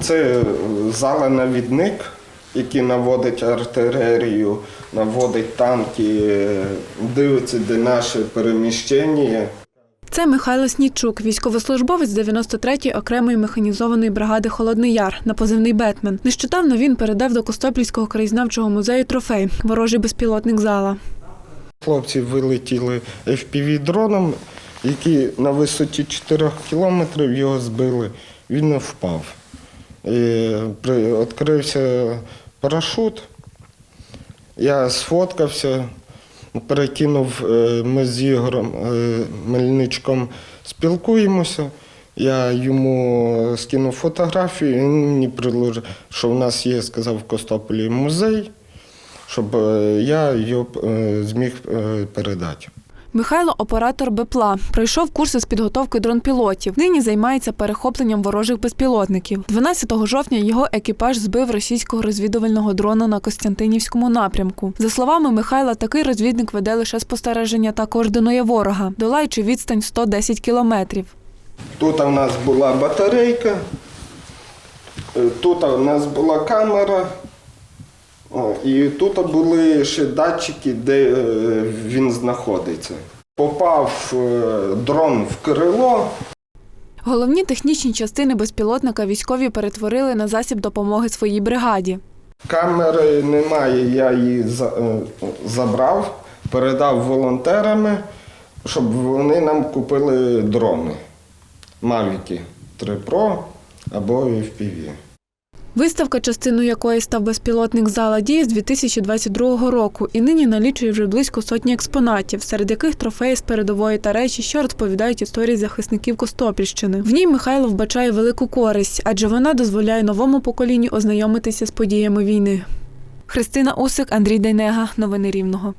Це зала-навідник, який наводить артилерію, наводить танки, е, дивиться, де наше переміщення. Це Михайло Снічук, військовослужбовець 93-ї окремої механізованої бригади Холодний Яр на позивний Бетмен. Нещодавно він передав до Костопільського краєзнавчого музею трофей ворожий безпілотник зала. Хлопці вилетіли FPV-дроном, який на висоті 4 кілометрів його збили. Він не впав. І відкрився парашут. Я сфоткався, перекинув, е, ми з Ігорем е, Мельничком спілкуємося. Я йому скинув фотографію, він мені приложив, що в нас є, сказав в Костополі музей, щоб е, я його зміг передати. Михайло оператор БПЛА. Пройшов курси з підготовки дронпілотів. Нині займається перехопленням ворожих безпілотників. 12 жовтня його екіпаж збив російського розвідувального дрона на Костянтинівському напрямку. За словами Михайла, такий розвідник веде лише спостереження та координує ворога, долаючи відстань 110 кілометрів. Тут у нас була батарейка, е, тут у нас була камера, о, і тут були ще датчики, де е, він знаходиться. Попав е, дрон в крило, Головні технічні частини безпілотника військові перетворили на засіб допомоги своїй бригаді. камери немає, я її е, забрав, передав волонтерами, щоб вони нам купили дрони. Мавіки 3 Pro або FPV. Виставка, частиною якої став безпілотник зала діє з 2022 року і нині налічує вже близько сотні експонатів, серед яких трофеї з передової та речі, що розповідають історії захисників Костопільщини. В ній Михайло вбачає велику користь, адже вона дозволяє новому поколінню ознайомитися з подіями війни. Христина Усик, Андрій Дейнега. Новини Рівного.